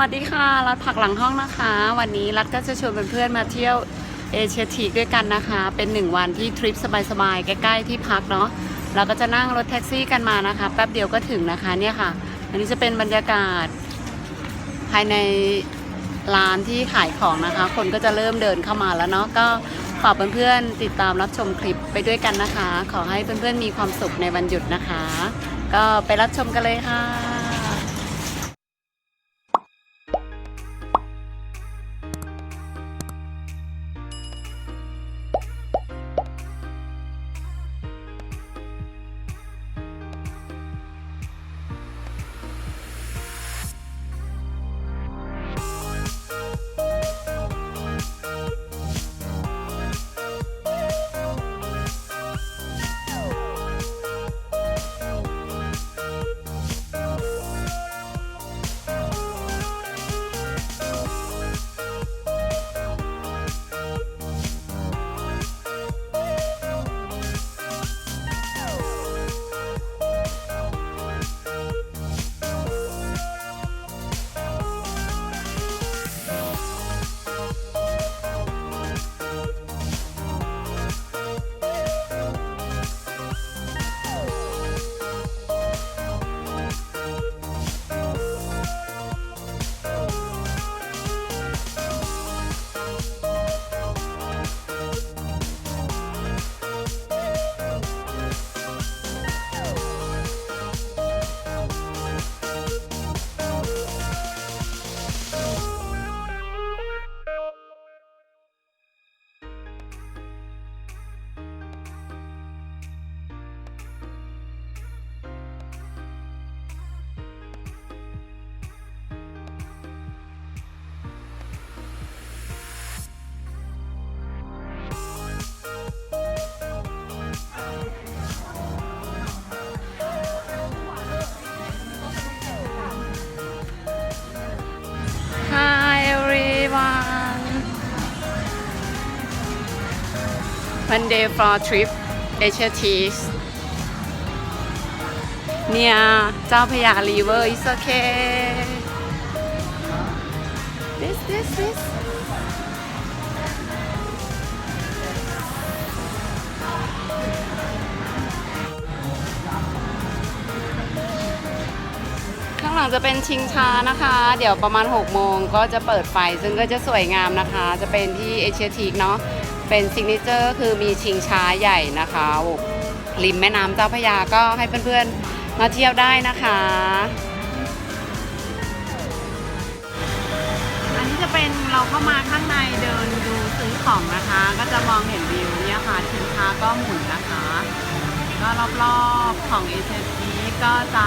วัสดีค่ะ รัฐผักหลังห้องนะคะ วันนี้รัฐก็จะชวนเพื่อนๆมาเที่ยวเอเชียทีด้วยกันนะคะ เป็นหนึ่งวันที่ทริปสบายๆ ใกล้ๆที่พักเนาะเราก็จะนั่งรถแท็กซี่กันมานะคะ แป๊บเดียวก็ถึงนะคะเนี่ยค่ะ อันนี้จะเป็นบรรยากาศ ภายในร้านที่ขายของนะคะ คนก็จะเริ่มเดินเข้ามาแล้วเนาะก็ฝากเพื่อนๆติดตามรับชมคลิปไปด้วยกันนะคะ ขอให้เพื่อนๆมีความสุขในวันหยุดนะคะ ก็ไปรับชมกันเลยค่ะ One day for trip Asia Teas เนี่ยเจ้าพยา River is okay this this this ข้างหลังจะเป็นชิงช้านะคะ เดี๋ยวประมาณ 6 โมงก็จะเปิดไฟ ซึ่งก็จะสวยงามนะคะ จะเป็นที่เอเชียทีกเนาะ เป็นซิกเนเจอร์คือมีชิงช้าใหญ่นะคะริมแม่น้ำเจ้าพระยาก็ให้เพื่อนๆมาเที่ยวได้นะคะ อันนี้จะเป็นเราเข้ามาข้างในเดินดูซื้อของนะคะ ก็จะมองเห็นวิวเนี่ยค่ะชิงช้าก็หมุนนะคะ ก็รอบๆของเอเชียทีก็จะ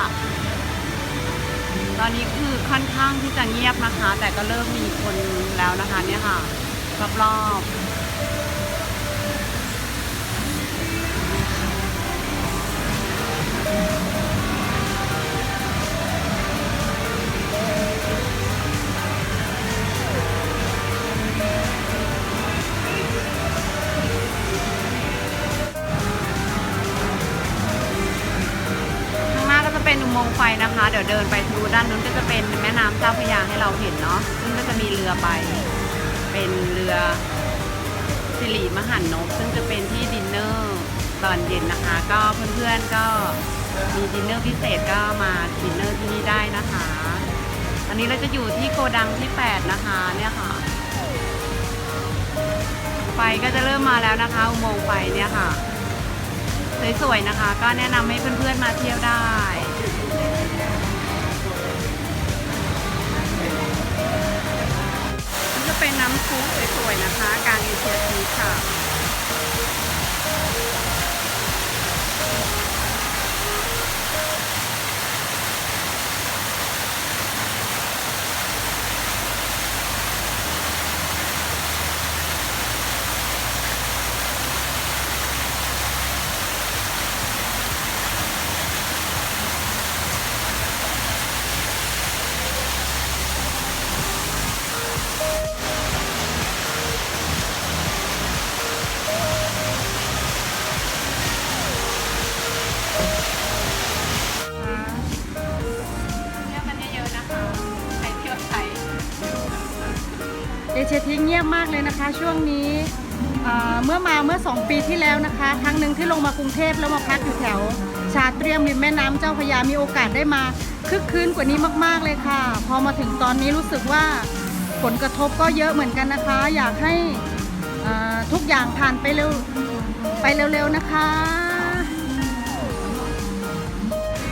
ตอนนี้คือค่อนข้างที่จะเงียบนะคะ แต่ก็เริ่มมีคนแล้วนะคะเนี่ยค่ะรอบๆ มงไฟนะคะ เดี๋ยวเดินไปดูด้านนู้นก็จะเป็นแม่น้ำเจ้าพระยาให้เราเห็นเนาะซึ่งก็จะมีเรือไป เป็นเรือสิริมหันนบซึ่งจะเป็นที่ดินเนอร์ตอนเย็นนะคะ ก็เพื่อนๆก็มีดินเนอร์พิเศษก็มาดินเนอร์ที่นี่ได้นะคะ อันนี้เราจะอยู่ที่โกดังที่ 8 นะคะเนี่ยค่ะ ไฟก็จะเริ่มมาแล้วนะคะอุโมงค์ไฟเนี่ยค่ะสวยๆนะคะ ก็แนะนำให้เพื่อนๆมาเที่ยวได้ เป็นน้ำพุสวยๆนะคะ การเอเชียทีค่ะ เชียทีเงียบมากเลยนะคะ ช่วงนี้เมื่อมาเมื่อ 2 ปีที่แล้วนะคะ ครั้งหนึ่งที่ลงมากรุงเทพแล้วมาพักอยู่แถว ชาเตรียมริมแม่น้ำเจ้าพยามีโอกาสได้มาคึกคืนกว่านี้มากๆเลยค่ะ พอมาถึงตอนนี้รู้สึกว่าผลกระทบก็เยอะเหมือนกันนะคะ อยากให้ทุกอย่างผ่านไปเร็วไปเร็วๆนะคะ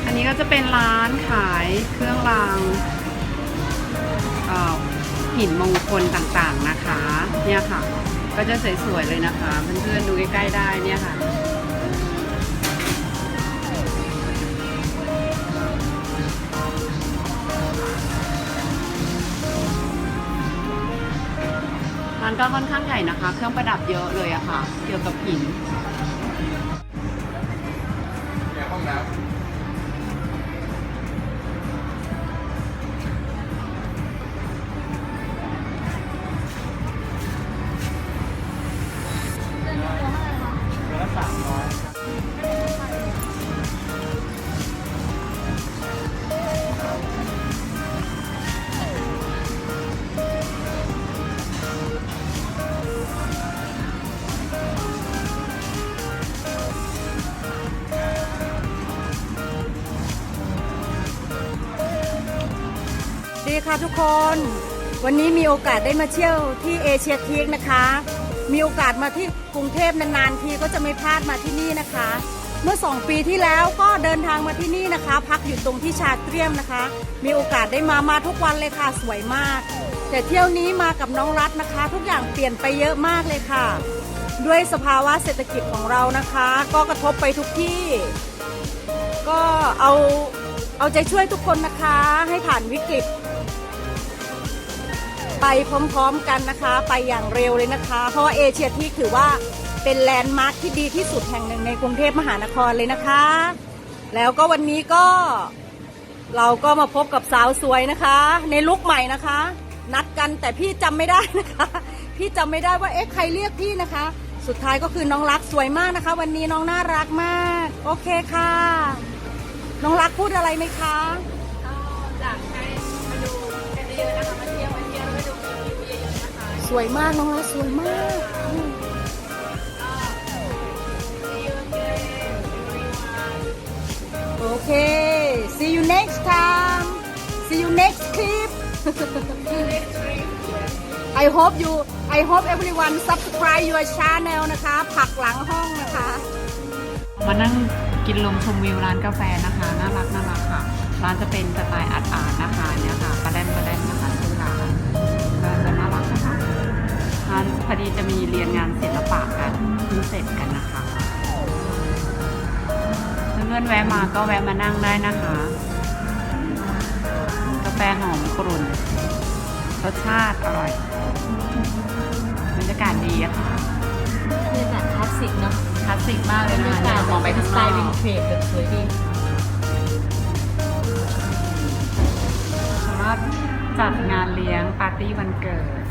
อันนี้ก็จะเป็นร้านขายเครื่องรางเอ่อ หินมงคลต่างๆนะคะ เนี่ยค่ะ ก็จะสวยๆเลยนะคะ เพื่อนๆดูใกล้ๆได้เนี่ยค่ะร้านก็ค่อนข้างใหญ่นะคะ เครื่องประดับเยอะเลยอะค่ะ เกี่ยวกับหิน ดีค่ะทุกคน วันนี้มีโอกาสได้มาเที่ยวที่เอเชียทีกนะคะ มีโอกาสมาที่กรุงเทพนานๆทีก็จะไม่พลาดมาที่นี่นะคะ เมื่อ 2 ปีที่แล้วก็เดินทางมาที่นี่นะคะ พักอยู่ตรงที่ชาเตรียมนะคะ มีโอกาสได้มามาทุกวันเลยค่ะสวยมาก แต่เที่ยวนี้มากับน้องรัฐนะคะ ทุกอย่างเปลี่ยนไปเยอะมากเลยค่ะ ด้วยสภาวะเศรษฐกิจของเรานะคะ ก็กระทบไปทุกที่ ก็เอาเอาใจช่วยทุกคนนะคะให้ผ่านวิกฤต ไปพร้อมๆกันนะคะ ไปอย่างเร็วเลยนะคะ เพราะว่าเอเชียทีถือว่าเป็นแลนด์มาร์คที่ดีที่สุดแห่งหนึ่งในกรุงเทพมหานครเลยนะคะ แล้วก็วันนี้ก็เราก็มาพบกับสาวสวยนะคะ ในลุคใหม่นะคะ นัดกันแต่พี่จำไม่ได้นะคะ พี่จำไม่ได้ว่าเอ๊ะใครเรียกพี่นะคะ สุดท้ายก็คือน้องรักสวยมากนะคะ วันนี้น้องน่ารักมาก โอเคค่ะ น้องรักพูดอะไรไหมคะอยากให้มาดูกันเยอะนะคะ สวยมากน้องรักสวยมาก โอเค see you next time see you next clip I hope you I hope everyone subscribe your channel นะคะ ผักหลังห้องนะคะ มานั่งกินลมชมวิวร้านกาแฟนะคะ น่ารักน่ารักค่ะ ร้านจะเป็นสไตล์อาร์ตอาร์ตนะคะเนี่ยค่ะปลาแดนปลาแดนนะ พอดีจะมีเรียนงานศิลปะกันเพิ่งเสร็จกันนะคะเพื่อนๆแวะมาก็แวะมานั่งได้นะคะ กาแฟหอมกรุ่นรสชาติอร่อยบรรยากาศดีอะค่ะบรรยากาศคลาสสิกเนาะคลาสสิกมากเลยนะคะเนี่ยมองไปข้างสนไตอกล์วินเทจแบบสวยดีสามารถจัดงานเลี้ยงปาร์ตี้วันเกิด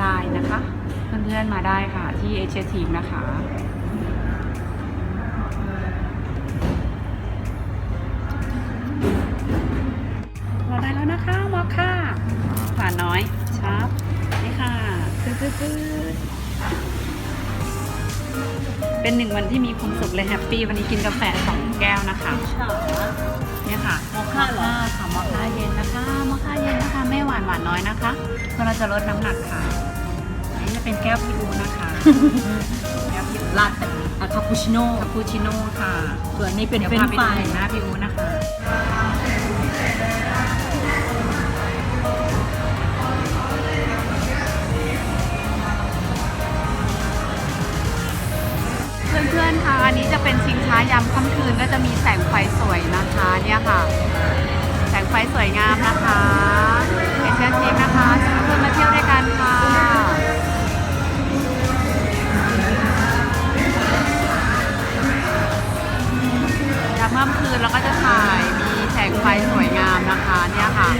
ได้นะคะ เพื่อนๆมาได้ค่ะที่เอเชียทีมนะคะเราได้แล้วนะคะมอคค่าหวานน้อยชับนี่ค่ะปื๊ดๆๆเป็นหนึ่งวันที่มีความสุขเลยแฮปปี้วันนี้กินกาแฟสองแก้วนะคะเนี่ยค่ะมอคค่าเหรอค่ะมอคค่าเย็นนะานหวานน้อยนะคะเพื่อเราจะลดน้ำหนักค่ะ อันนี้จะเป็นแก้วพิบูนะคะ แก้วพิบูลาเต้อะคาปูชิโน่คาปูชิโน่ค่ะส่วนนี้เป็นดี๋ยวเฟรนพาช์ไปฟราดูยหน้าพิบูนะคะ เพื่อนๆคะอันนี้จะเป็นชิงช้ายามค่ำคืนก็จะมีแสงไฟสวยนะคะเนี่ยค่ะ แสงไฟสวยงามนะคะ เอเชียทีมนะคะชวนเพื่อนมาเที่ยวด้วยกันค่ะยามค่ำคืนเราก็จะถ่ายมีแสงไฟสวยงามนะคะเนี่ยค่ะ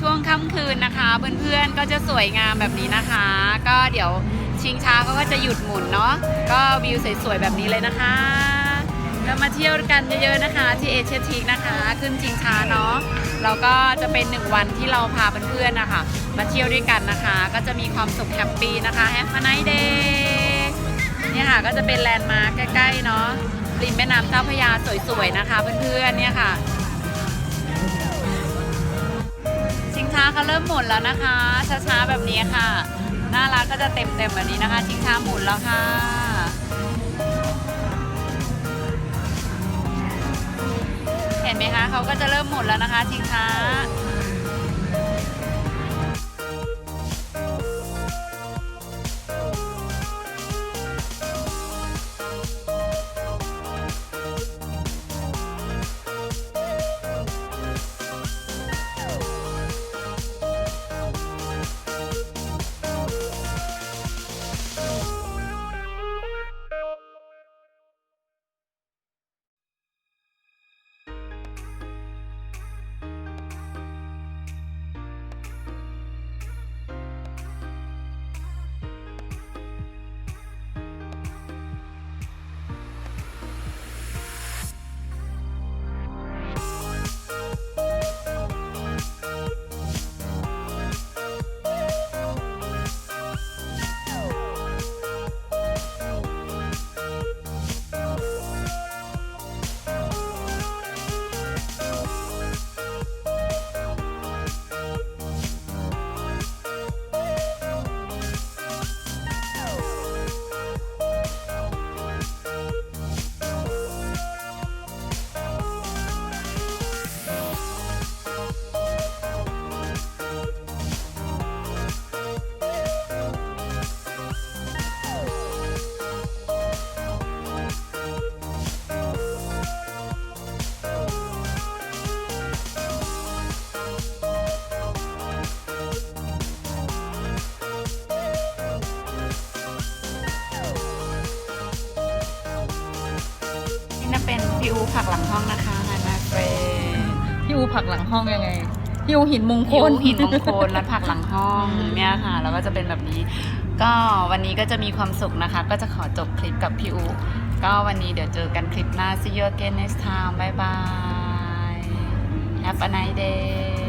ช่วงค่ำคืนนะคะ เพื่อนๆก็จะสวยงามแบบนี้นะคะ ก็เดี๋ยวชิงช้าเขาก็จะหยุดหมุนเนาะก็วิวสวยๆแบบนี้เลยนะคะก็มาเที่ยวกันเยอะๆนะคะ ที่เอเชียทีกนะคะ ขึ้นชิงช้าเนาะแล้วก็จะเป็นหนึ่งวันที่เราพาเพื่อนๆนะคะ มาเที่ยวด้วยกันนะคะ ก็จะมีความสุขแฮปปี้นะคะแฮปปี้ไนท์เดย์เนี่ยค่ะก็จะเป็นแลนด์มาร์คใกล้ๆเนาะริมแม่น้ำเจ้าพระยาสวยๆนะคะ เพื่อนๆเนี่ยค่ะ ช้าเขาเริ่มหมุนแล้วนะคะ ช้าๆแบบนี้ค่ะ หน้าร้านก็จะเต็มๆแบบนี้นะคะ ชิงช้าหมุนแล้วค่ะ เห็นไหมคะเขาก็จะเริ่มหมุนแล้วนะคะ ชิงช้า พี่อูผักหลังห้องนะคะฮานาเฟรพี่อูผักหลังห้องยังไงพี่อูหินมงคพี่ลอูหินมงคลและผักหลังห้องเนี่ยค่ะแล้วก็จะเป็นแบบนี้ ก็วันนี้ก็จะมีความสุขนะคะ ก็จะขอจบคลิปกับพี่อูก็วันนี้เดี๋ยวเจอกันคลิปหน้า see you again next time bye bye have a nice day